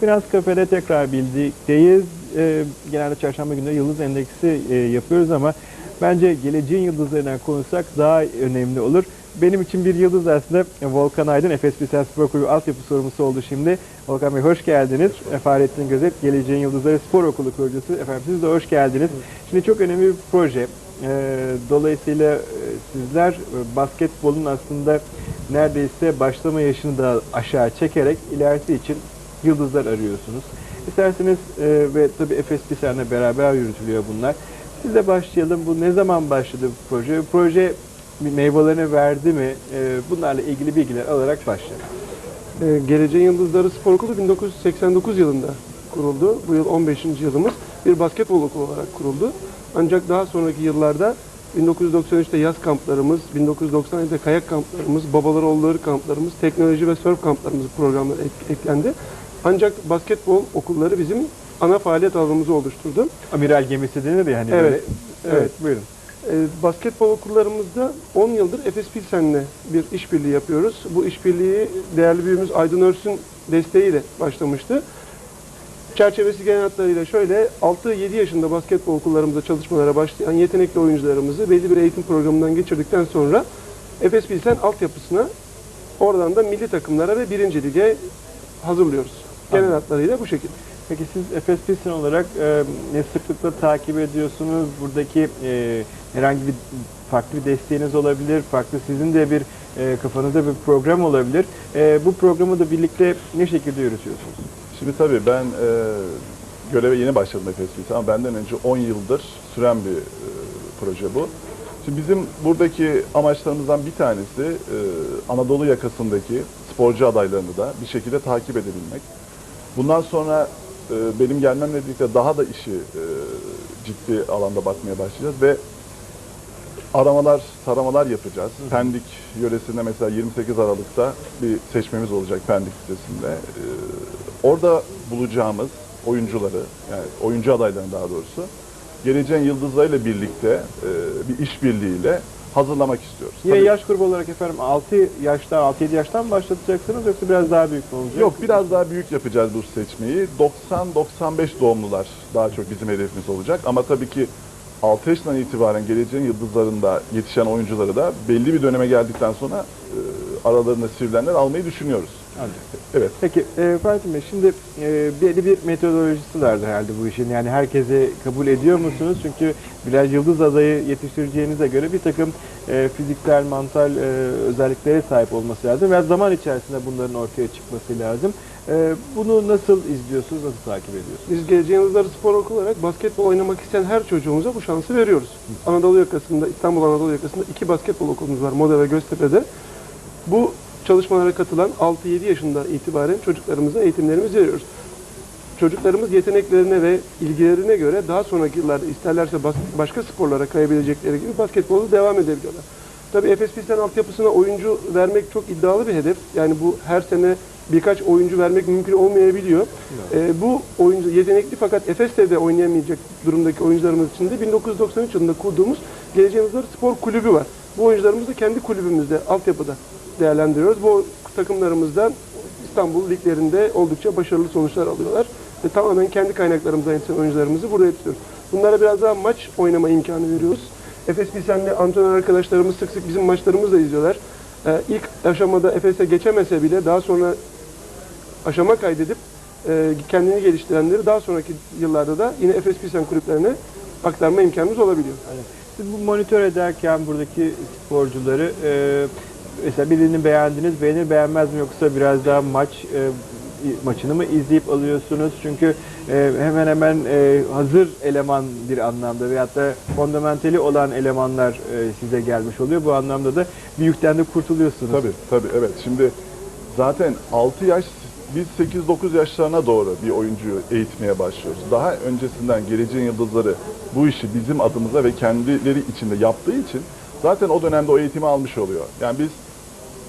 Finans Kafe'de tekrar birlikteyiz. Ee, genelde çarşamba günü Yıldız Endeksi e, yapıyoruz ama bence geleceğin yıldızlarından konuşsak daha önemli olur. Benim için bir yıldız aslında Volkan Aydın, Efes Bilsen Spor Kulübü altyapı sorumlusu oldu şimdi. Volkan Bey hoş geldiniz. Fahrettin Gözet, Geleceğin Yıldızları Spor Okulu kurucusu. Efendim siz de hoş geldiniz. Şimdi çok önemli bir proje. Ee, Dolayısıyla e, sizler e, basketbolun aslında neredeyse başlama yaşını da aşağı çekerek ilerisi için yıldızlar arıyorsunuz. İsterseniz e, ve tabii Efes Pilsen'le beraber yürütülüyor bunlar. Sizle başlayalım. Bu ne zaman başladı bu proje? Proje meyvelerini verdi mi? E, bunlarla ilgili bilgiler alarak başlayalım. Ee, Geleceğin Yıldızları Spor Okulu 1989 yılında kuruldu. Bu yıl 15. yılımız. Bir basketbol okulu olarak kuruldu. Ancak daha sonraki yıllarda 1993'te yaz kamplarımız, 1997'de kayak kamplarımız, babalar oğulları kamplarımız, teknoloji ve surf kamplarımız programlara ek- eklendi. Ancak basketbol okulları bizim ana faaliyet alanımızı oluşturdu. Amiral gemisi denir ya hani Evet, böyle. Evet, evet. buyurun. Ee, basketbol okullarımızda 10 yıldır Efes Pilsen'le bir işbirliği yapıyoruz. Bu işbirliği değerli büyüğümüz Aydın Örs'ün desteğiyle başlamıştı. Çerçevesi genel hatlarıyla şöyle 6-7 yaşında basketbol okullarımızda çalışmalara başlayan yetenekli oyuncularımızı belli bir eğitim programından geçirdikten sonra Efes Pilsen altyapısına oradan da milli takımlara ve birinci lige hazırlıyoruz. Genel Anladım. hatlarıyla bu şekilde. Peki siz Efes Pilsen olarak e, ne sıklıkla takip ediyorsunuz? Buradaki e, herhangi bir farklı bir desteğiniz olabilir, farklı sizin de bir e, kafanızda bir program olabilir. E, bu programı da birlikte ne şekilde yürütüyorsunuz? Şimdi tabii ben e, göreve yeni başladım Efes Pilsen ama benden önce 10 yıldır süren bir e, proje bu. Şimdi bizim buradaki amaçlarımızdan bir tanesi e, Anadolu yakasındaki sporcu adaylarını da bir şekilde takip edebilmek. Bundan sonra e, benim gelmemle birlikte daha da işi e, ciddi alanda bakmaya başlayacağız ve aramalar, taramalar yapacağız. Pendik yöresinde mesela 28 Aralık'ta bir seçmemiz olacak Pendik sitesinde. Ee, orada bulacağımız oyuncuları, yani oyuncu adaylarını daha doğrusu, geleceğin yıldızlarıyla birlikte e, bir işbirliğiyle hazırlamak istiyoruz. Yine Tabii- yaş grubu olarak efendim 6 yaştan, 6-7 yaştan mı başlatacaksınız yoksa biraz daha büyük mü olacak? Yok biraz daha büyük yapacağız bu seçmeyi. 90-95 doğumlular daha çok bizim hedefimiz olacak. Ama tabii ki 6 yaşından itibaren geleceğin yıldızlarında yetişen oyuncuları da belli bir döneme geldikten sonra e, aralarında sivrilenler almayı düşünüyoruz. Evet. Peki e, Fatih Bey şimdi e, belli bir metodolojisi vardır herhalde bu işin. Yani herkese kabul ediyor musunuz? Çünkü biraz yıldız adayı yetiştireceğinize göre bir takım e, fiziksel, mantal e, özelliklere sahip olması lazım. Ve zaman içerisinde bunların ortaya çıkması lazım. E, bunu nasıl izliyorsunuz, nasıl takip ediyorsunuz? Biz Geleceğin Yıldızları Spor Okulu olarak basketbol oynamak isteyen her çocuğumuza bu şansı veriyoruz. Anadolu yakasında, İstanbul Anadolu yakasında iki basketbol okulumuz var Moda ve Göztepe'de. Bu çalışmalara katılan 6-7 yaşında itibaren çocuklarımıza eğitimlerimizi veriyoruz. Çocuklarımız yeteneklerine ve ilgilerine göre daha sonraki yıllarda isterlerse başka sporlara kayabilecekleri gibi basketbolu devam edebiliyorlar. Tabii Efes Pilsen altyapısına oyuncu vermek çok iddialı bir hedef. Yani bu her sene birkaç oyuncu vermek mümkün olmayabiliyor. Ee, bu oyuncu yetenekli fakat Efes'te de oynayamayacak durumdaki oyuncularımız için de 1993 yılında kurduğumuz Yıldızları Spor Kulübü var. Bu oyuncularımızı kendi kulübümüzde, altyapıda değerlendiriyoruz. Bu takımlarımızda İstanbul liglerinde oldukça başarılı sonuçlar alıyorlar. Ve tamamen kendi kaynaklarımızdan yetişen oyuncularımızı burada yetiştiriyoruz. Bunlara biraz daha maç oynama imkanı veriyoruz. Efes Pilsen'le antrenör arkadaşlarımız sık sık bizim maçlarımızı da izliyorlar. Ee, ilk aşamada Efes'e geçemese bile daha sonra aşama kaydedip e, kendini geliştirenleri daha sonraki yıllarda da yine Efes Pilsen kulüplerine aktarma imkanımız olabiliyor. Siz bu monitör ederken buradaki sporcuları e, mesela birini beğendiniz, beğenir beğenmez mi yoksa biraz daha maç e, maçını mı izleyip alıyorsunuz? Çünkü e, hemen hemen e, hazır eleman bir anlamda veyahut da fondamentali olan elemanlar e, size gelmiş oluyor. Bu anlamda da bir yükten de kurtuluyorsunuz. Tabii tabii evet. Şimdi zaten 6 yaş biz 8-9 yaşlarına doğru bir oyuncuyu eğitmeye başlıyoruz. Daha öncesinden geleceğin yıldızları bu işi bizim adımıza ve kendileri içinde yaptığı için zaten o dönemde o eğitimi almış oluyor. Yani biz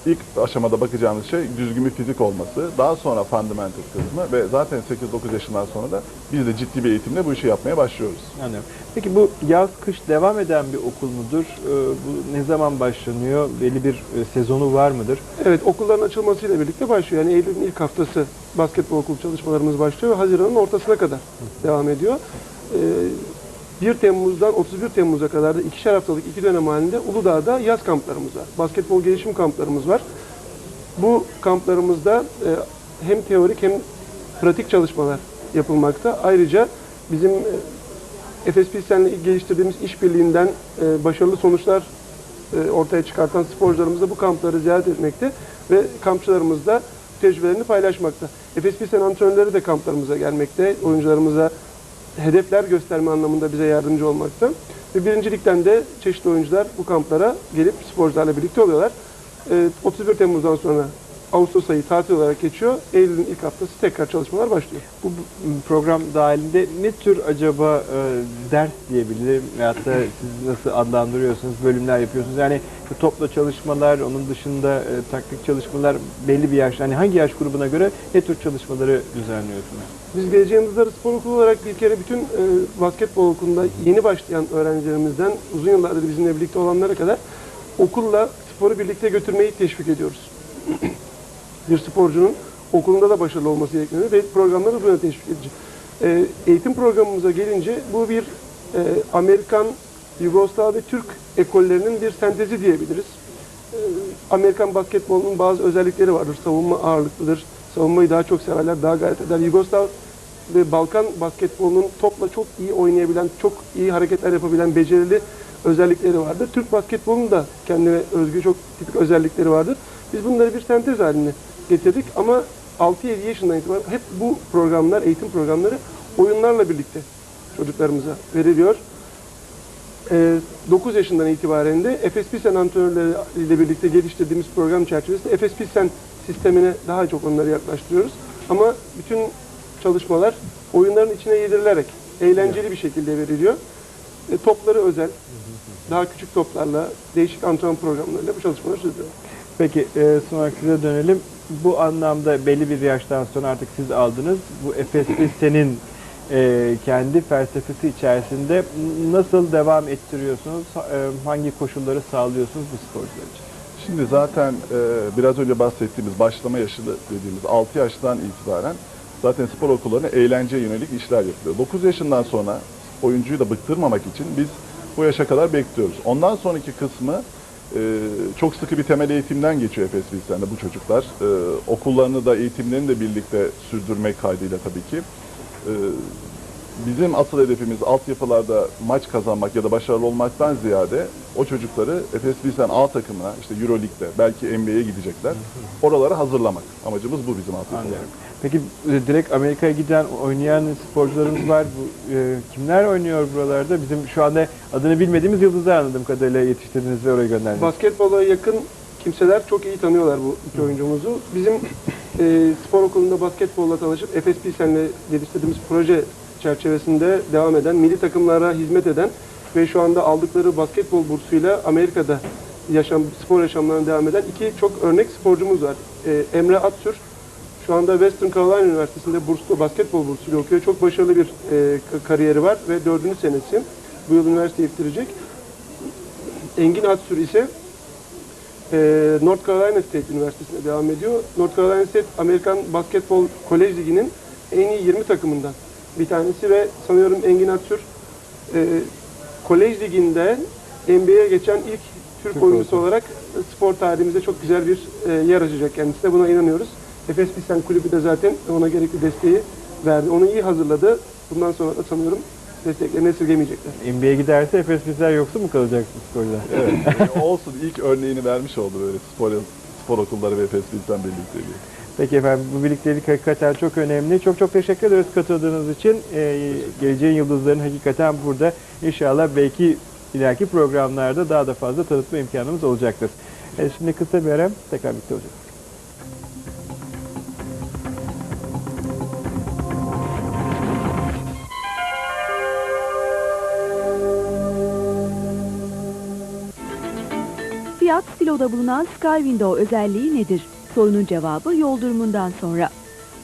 ilk aşamada bakacağımız şey düzgün bir fizik olması. Daha sonra fundamental kısmı ve zaten 8-9 yaşından sonra da biz de ciddi bir eğitimle bu işi yapmaya başlıyoruz. Anlıyorum. Peki bu yaz kış devam eden bir okul mudur? Ee, bu ne zaman başlanıyor? Belli bir e, sezonu var mıdır? Evet okulların açılmasıyla birlikte başlıyor. Yani Eylül'ün ilk haftası basketbol okul çalışmalarımız başlıyor ve Haziran'ın ortasına kadar devam ediyor. Ee, 1 Temmuz'dan 31 Temmuz'a kadar da ikişer haftalık iki dönem halinde Uludağ'da yaz kamplarımız var. Basketbol gelişim kamplarımız var. Bu kamplarımızda e, hem teorik hem pratik çalışmalar yapılmakta. Ayrıca bizim e, Efes Pilsen'le geliştirdiğimiz işbirliğinden e, başarılı sonuçlar e, ortaya çıkartan sporcularımız da bu kampları ziyaret etmekte ve kampçılarımız da tecrübelerini paylaşmakta. Efes Pilsen antrenörleri de kamplarımıza gelmekte, oyuncularımıza hedefler gösterme anlamında bize yardımcı olmakta. Ve birincilikten de çeşitli oyuncular bu kamplara gelip sporcularla birlikte oluyorlar. E, 31 Temmuz'dan sonra Ağustos ayı tatil olarak geçiyor. Eylül'ün ilk haftası tekrar çalışmalar başlıyor. Bu program dahilinde ne tür acaba e, ders diyebilirim veyahut da siz nasıl adlandırıyorsunuz, bölümler yapıyorsunuz? Yani bu topla çalışmalar, onun dışında e, taktik çalışmalar belli bir yaş, hani hangi yaş grubuna göre ne tür çalışmaları düzenliyorsunuz? Biz Yıldızları Spor Okulu olarak bir kere bütün e, basketbol okulunda yeni başlayan öğrencilerimizden uzun yıllardır bizimle birlikte olanlara kadar okulla sporu birlikte götürmeyi teşvik ediyoruz. Bir sporcunun okulunda da başarılı olması gerekiyor ve programları böyle teşvik edici. E, eğitim programımıza gelince bu bir e, Amerikan, Yugoslav ve Türk ekollerinin bir sentezi diyebiliriz. E, Amerikan basketbolunun bazı özellikleri vardır. Savunma ağırlıklıdır. Savunmayı daha çok severler, daha gayret eder. Yugoslav ve Balkan basketbolunun topla çok iyi oynayabilen, çok iyi hareketler yapabilen, becerili özellikleri vardır. Türk basketbolunun da kendine özgü çok tipik özellikleri vardır. Biz bunları bir sentez haline getirdik ama 6-7 yaşından itibaren hep bu programlar, eğitim programları oyunlarla birlikte çocuklarımıza veriliyor. Ee, 9 yaşından itibaren de Efes Pilsen antrenörleriyle birlikte geliştirdiğimiz program çerçevesinde Efes Pilsen sistemine daha çok onları yaklaştırıyoruz. Ama bütün çalışmalar oyunların içine yedirilerek eğlenceli bir şekilde veriliyor. E, topları özel, daha küçük toplarla, değişik antrenman programlarıyla bu çalışmalar sürdürüyor. Peki e, sonra size dönelim. Bu anlamda belli bir yaştan sonra artık siz aldınız. Bu Efes Pilsen'in e, kendi felsefesi içerisinde nasıl devam ettiriyorsunuz? E, hangi koşulları sağlıyorsunuz bu sporcular için? Şimdi zaten e, biraz önce bahsettiğimiz başlama yaşı dediğimiz 6 yaştan itibaren zaten spor okullarına eğlenceye yönelik işler yapılıyor. 9 yaşından sonra oyuncuyu da bıktırmamak için biz bu yaşa kadar bekliyoruz. Ondan sonraki kısmı çok sıkı bir temel eğitimden geçiyor Efes Bilsen'de bu çocuklar. E, okullarını da eğitimlerini de birlikte sürdürmek kaydıyla tabii ki. E, bizim asıl hedefimiz altyapılarda maç kazanmak ya da başarılı olmaktan ziyade o çocukları Efes Pilsen A takımına işte Euroleague'de belki NBA'ye gidecekler. Oralara hazırlamak. Amacımız bu bizim altyapılarda. Peki e, direkt Amerika'ya giden oynayan sporcularımız var. Bu e, kimler oynuyor buralarda? Bizim şu anda adını bilmediğimiz yıldızlar anladığım kadarıyla yetiştirdiniz ve oraya gönderdiniz. Basketbola yakın kimseler çok iyi tanıyorlar bu iki oyuncumuzu. Bizim e, spor okulunda basketbolla tanışıp Efes Pilsen'le geliştirdiğimiz proje çerçevesinde devam eden, milli takımlara hizmet eden ve şu anda aldıkları basketbol bursuyla Amerika'da yaşam, spor yaşamlarına devam eden iki çok örnek sporcumuz var. E, Emre Atsür, şu anda Western Carolina Üniversitesi'nde burslu, basketbol bursuyla okuyor. Çok başarılı bir e, ka- kariyeri var ve dördüncü senesi. Bu yıl üniversiteyi bitirecek. Engin Atsür ise ee, North Carolina State Üniversitesi'nde devam ediyor. North Carolina State Amerikan Basketbol Kolej Ligi'nin en iyi 20 takımından bir tanesi ve sanıyorum Engin Atsür e, Kolej Ligi'nde NBA'ye geçen ilk Türk Türk oyuncusu oyuncu. olarak spor tarihimizde çok güzel bir e, yer açacak kendisi de buna inanıyoruz. Efes Pilsen Kulübü de zaten ona gerekli desteği verdi. Onu iyi hazırladı. Bundan sonra da sanıyorum desteklerini esirgemeyecekler. NBA'ye giderse Efes Pilsen yoksa mı kalacak bu sporcular? Evet, olsun ilk örneğini vermiş oldu böyle spor, spor okulları ve Efes Bilsen birlikteliği. Peki efendim bu birliktelik hakikaten çok önemli. Çok çok teşekkür ederiz katıldığınız için. Ee, geleceğin yıldızların hakikaten burada. İnşallah belki ileriki programlarda daha da fazla tanıtma imkanımız olacaktır. Evet, şimdi kısa bir ara tekrar birlikte olacağız. Fiat Stilo'da bulunan Sky Window özelliği nedir? Sorunun cevabı yol durumundan sonra.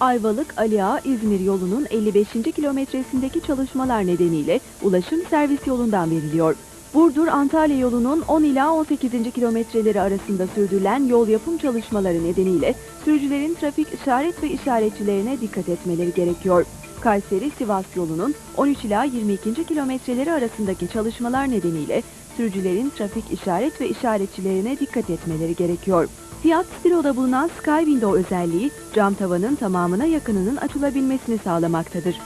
Ayvalık Ali Ağa İzmir yolunun 55. kilometresindeki çalışmalar nedeniyle ulaşım servis yolundan veriliyor. Burdur Antalya yolunun 10 ila 18. kilometreleri arasında sürdürülen yol yapım çalışmaları nedeniyle sürücülerin trafik işaret ve işaretçilerine dikkat etmeleri gerekiyor. Kayseri Sivas yolunun 13 ila 22. kilometreleri arasındaki çalışmalar nedeniyle sürücülerin trafik işaret ve işaretçilerine dikkat etmeleri gerekiyor. Fiat Stilo'da bulunan Sky Window özelliği cam tavanın tamamına yakınının açılabilmesini sağlamaktadır.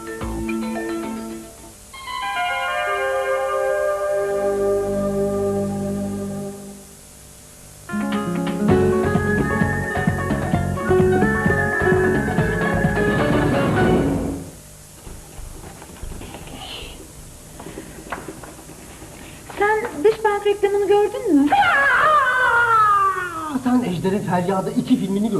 Feryadı 2 filmini gördün mü?